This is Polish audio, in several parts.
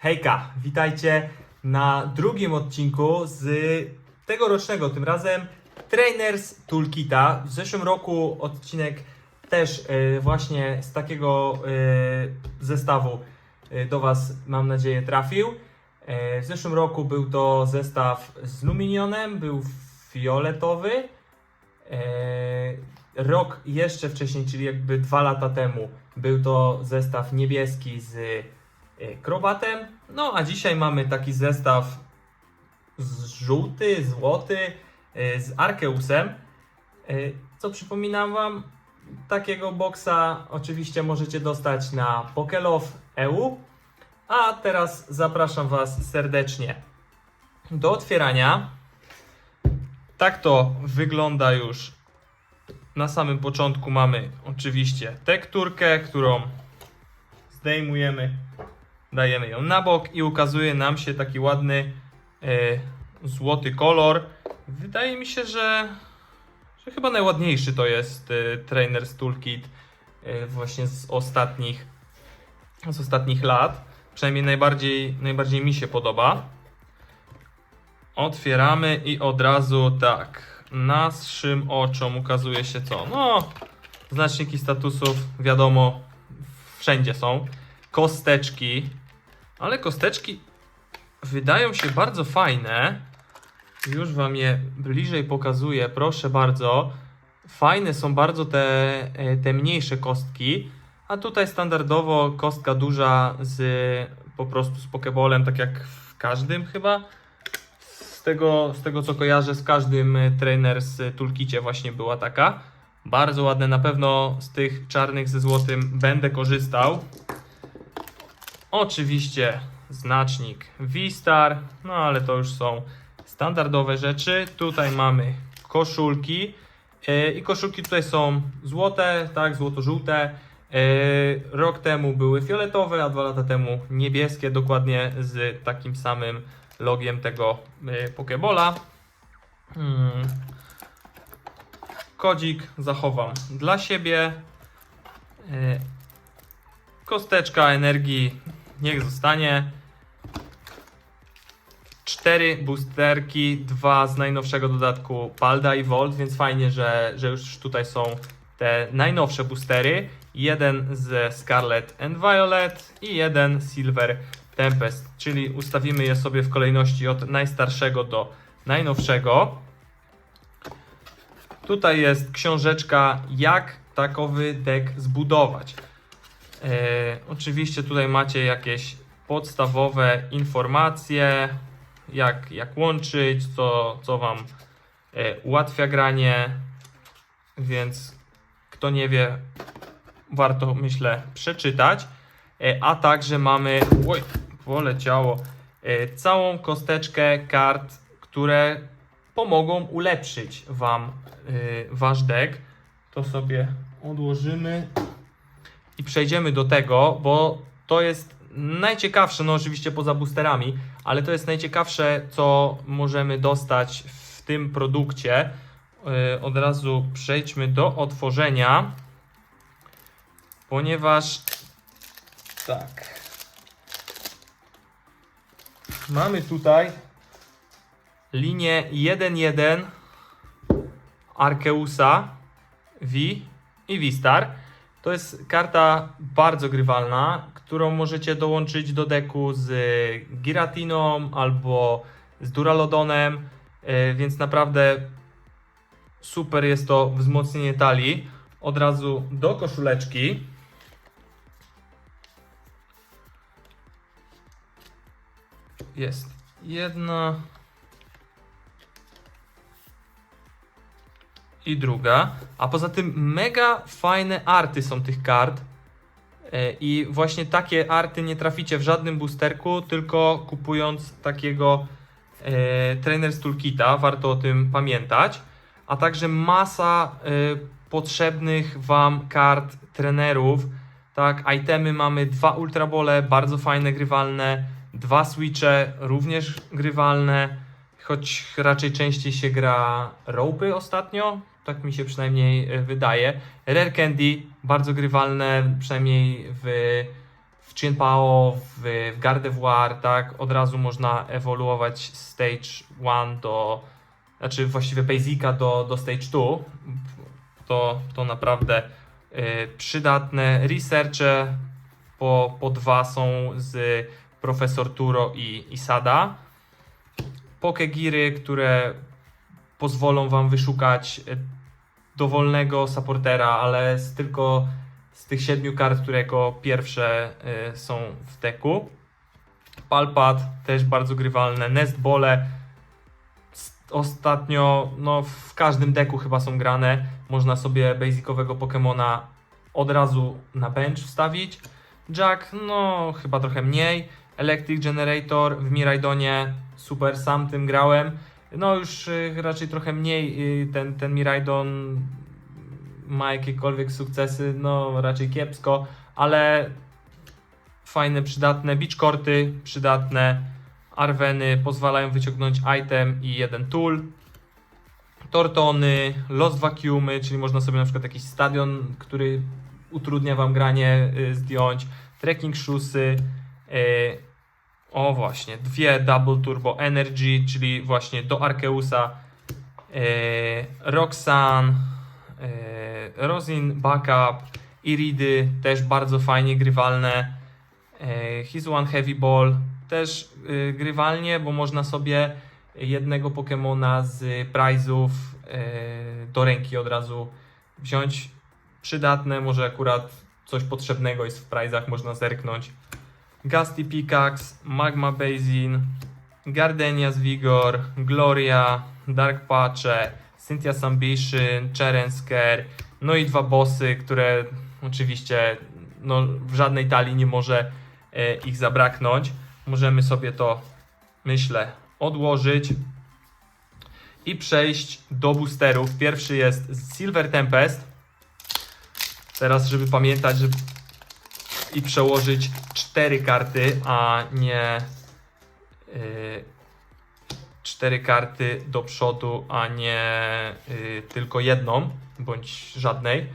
Hejka, witajcie na drugim odcinku z tegorocznego, tym razem Trainers Toolkita. W zeszłym roku odcinek też e, właśnie z takiego e, zestawu e, do Was, mam nadzieję, trafił. W zeszłym roku był to zestaw z Luminionem, był fioletowy. Rok jeszcze wcześniej, czyli jakby dwa lata temu, był to zestaw niebieski z krobatem. No a dzisiaj mamy taki zestaw z żółty, złoty e, z Arkeusem. E, Co przypominam Wam, takiego boksa oczywiście możecie dostać na Pokelow EU. A teraz zapraszam Was serdecznie do otwierania. Tak to wygląda już. Na samym początku mamy oczywiście tekturkę, którą zdejmujemy, dajemy ją na bok i ukazuje nam się taki ładny e, złoty kolor. Wydaje mi się, że, że chyba najładniejszy to jest e, Trainers Toolkit e, właśnie z ostatnich, z ostatnich lat. Przynajmniej najbardziej, najbardziej mi się podoba. Otwieramy i od razu tak. Naszym oczom ukazuje się co? No, znaczniki statusów, wiadomo, wszędzie są. Kosteczki, ale kosteczki wydają się bardzo fajne. Już Wam je bliżej pokazuję, proszę bardzo. Fajne są bardzo te, e, te mniejsze kostki, a tutaj standardowo kostka duża z po prostu z Pokebolem, tak jak w każdym chyba. Z tego, z tego co kojarzę, z każdym e, Trainers Toolkicie właśnie była taka. Bardzo ładne, na pewno z tych czarnych ze złotym będę korzystał. Oczywiście znacznik V-Star, no ale to już są standardowe rzeczy. Tutaj mamy koszulki e, i koszulki tutaj są złote, tak, złoto-żółte. E, Rok temu były fioletowe, a dwa lata temu niebieskie, dokładnie z takim samym logiem tego e, Pokebola. Hmm. Kodzik zachowam dla siebie. Kosteczka energii niech zostanie. Cztery boosterki, dwa z najnowszego dodatku Palda i Volt, więc fajnie, że, że już tutaj są te najnowsze boostery. Jeden ze Scarlet and Violet i jeden Silver Tempest, czyli ustawimy je sobie w kolejności od najstarszego do najnowszego. Tutaj jest książeczka, jak takowy deck zbudować. E, oczywiście tutaj macie jakieś podstawowe informacje, jak, jak łączyć, co, co Wam e, ułatwia granie, więc kto nie wie, warto myślę przeczytać. E, a także mamy, oj, poleciało, całą kosteczkę kart, które pomogą ulepszyć Wam Wasz deck. To sobie odłożymy i przejdziemy do tego, bo to jest najciekawsze, no oczywiście poza boosterami, ale to jest najciekawsze, co możemy dostać w tym produkcie. Yy, Od razu przejdźmy do otworzenia, ponieważ tak. Mamy tutaj linię 1.1 Arkeusa V i V-Star. To jest karta bardzo grywalna, którą możecie dołączyć do deku z Giratiną albo z Duralodonem, e, więc naprawdę super jest to wzmocnienie talii. Od razu do koszuleczki. Jest jedna i druga. A poza tym mega fajne arty są tych kart. E, I właśnie takie arty nie traficie w żadnym boosterku, tylko kupując takiego e, Trainers Toolkita. Warto o tym pamiętać. A także masa e, potrzebnych Wam kart trenerów. Tak, itemy mamy dwa ultrabole, bardzo fajne, grywalne. Dwa switche, również grywalne. Choć raczej częściej się gra ropy ostatnio, tak mi się przynajmniej e, wydaje. Rare Candy, bardzo grywalne, przynajmniej w, w Chin Pao, w, w Gardevoir, tak, od razu można ewoluować z Stage 1 do, znaczy właściwie Basica do, do Stage 2. To, to naprawdę y, przydatne. Researche po, po dwa są z Profesor Turo i, i Sada. Pokegiry, które pozwolą Wam wyszukać y, dowolnego supportera, ale z tylko z tych siedmiu kart, które jako pierwsze y, są w deku. Palpad też bardzo grywalne. Nestbole ostatnio no, w każdym deku chyba są grane. Można sobie basicowego Pokemona od razu na bench wstawić. Jack, no chyba trochę mniej. Electric Generator w Miraidonie, super, sam tym grałem. No już y, raczej trochę mniej y, ten, ten Miraidon ma jakiekolwiek sukcesy, no raczej kiepsko, ale fajne, przydatne. Beach korty przydatne. Arweny pozwalają wyciągnąć item i jeden tool. Tortony, Lost Vacuumy, czyli można sobie na przykład jakiś stadion, który utrudnia Wam granie, y, zdjąć. Trekking Shoesy. O właśnie, dwie Double Turbo Energy, czyli właśnie do Arkeusa. y, Roxanne, y, Rosin Backup, Iridy, też bardzo fajnie grywalne. y, His One Heavy Ball, też y, grywalnie, bo można sobie jednego Pokemona z prizów do ręki od razu wziąć. Przydatne, może akurat coś potrzebnego jest w prizach, można zerknąć. Gusty Pickaxe, Magma Basin, Gardenia's Vigor, Gloria, Dark Patche, Cynthia's Ambition, Cherensker, no i dwa bossy, które oczywiście no, w żadnej talii nie może e, ich zabraknąć. Możemy sobie to, myślę, odłożyć i przejść do boosterów. Pierwszy jest Silver Tempest. Teraz, żeby pamiętać, żeby i przełożyć cztery karty, a nie y, cztery karty do przodu, a nie y, tylko jedną, bądź żadnej.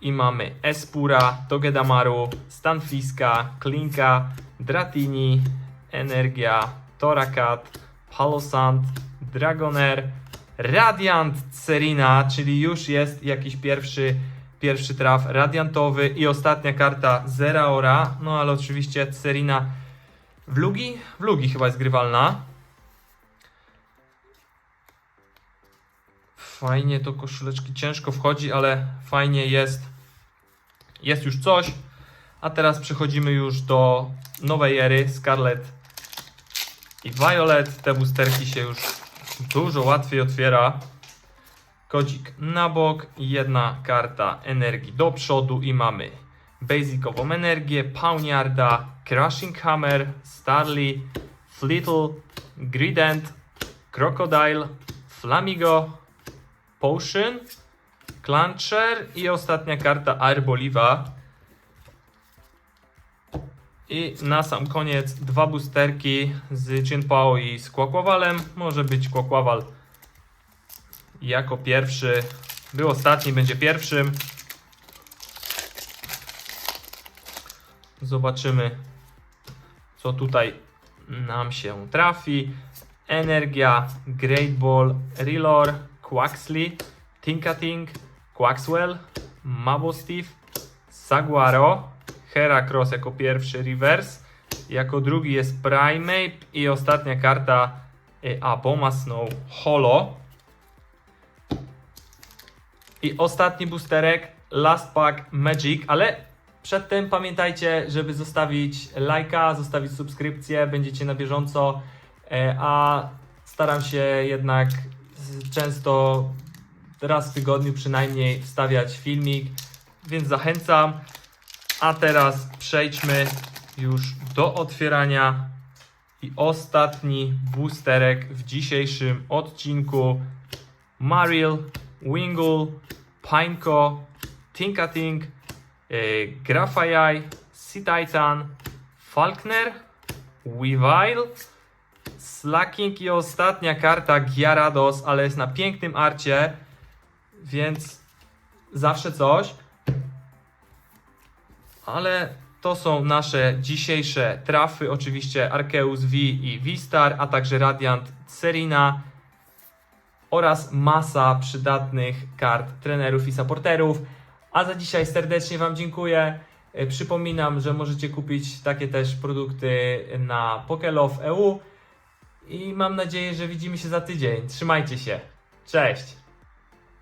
I mamy Espura, Togedamaru, Stanfiska, Klinka, Dratini, Energia, Torakat, Palosand, Dragonair, Radiant Serina, czyli już jest jakiś pierwszy pierwszy traf radiantowy i ostatnia karta Zeraora. No ale oczywiście Serina w Lugi? W Lugi chyba jest grywalna. Fajnie to koszuleczki ciężko wchodzi, ale fajnie jest. Jest już coś. A teraz przechodzimy już do nowej ery Scarlet i Violet. Te boosterki się już dużo łatwiej otwiera kodzik na bok jedna karta energii do przodu i mamy basicową energię, Pawniarda, Crushing Hammer, Starly, Flittle, Grident, Crocodile, Flamigo, Potion, Clancher i ostatnia karta Arboliva. I na sam koniec dwa boosterki z Chinpao i z Quaquavalem. Może być Jako pierwszy. Był ostatni, będzie pierwszym. Zobaczymy, co tutaj nam się trafi. Energia, Great Ball, Rilor, Quaxley, Tinkating, Quaxwell, Mabostif, Saguaro, Heracross jako pierwszy reverse, jako drugi jest Primeape i ostatnia karta y, Aboma Snow Holo. I ostatni boosterek, Last Pack Magic, ale przedtem pamiętajcie, żeby zostawić lajka, zostawić subskrypcję, będziecie na bieżąco, e, a staram się jednak często raz w tygodniu przynajmniej wstawiać filmik, więc zachęcam. A teraz przejdźmy już do otwierania i ostatni boosterek w dzisiejszym odcinku Mariel, Wingull, Pineco, Tinkating, e, Grafaiai, Sea Titan, Falkner, Weavile, Slacking i ostatnia karta Gyarados, ale jest na pięknym arcie, więc zawsze coś. Ale To są nasze dzisiejsze trafy, oczywiście Arceus V i V-Star, a także Radiant Serena oraz masa przydatnych kart trenerów i supporterów. A za dzisiaj serdecznie Wam dziękuję. E, Przypominam, że możecie kupić takie też produkty na Pokelove EU i mam nadzieję, że widzimy się za tydzień. Trzymajcie się. Cześć!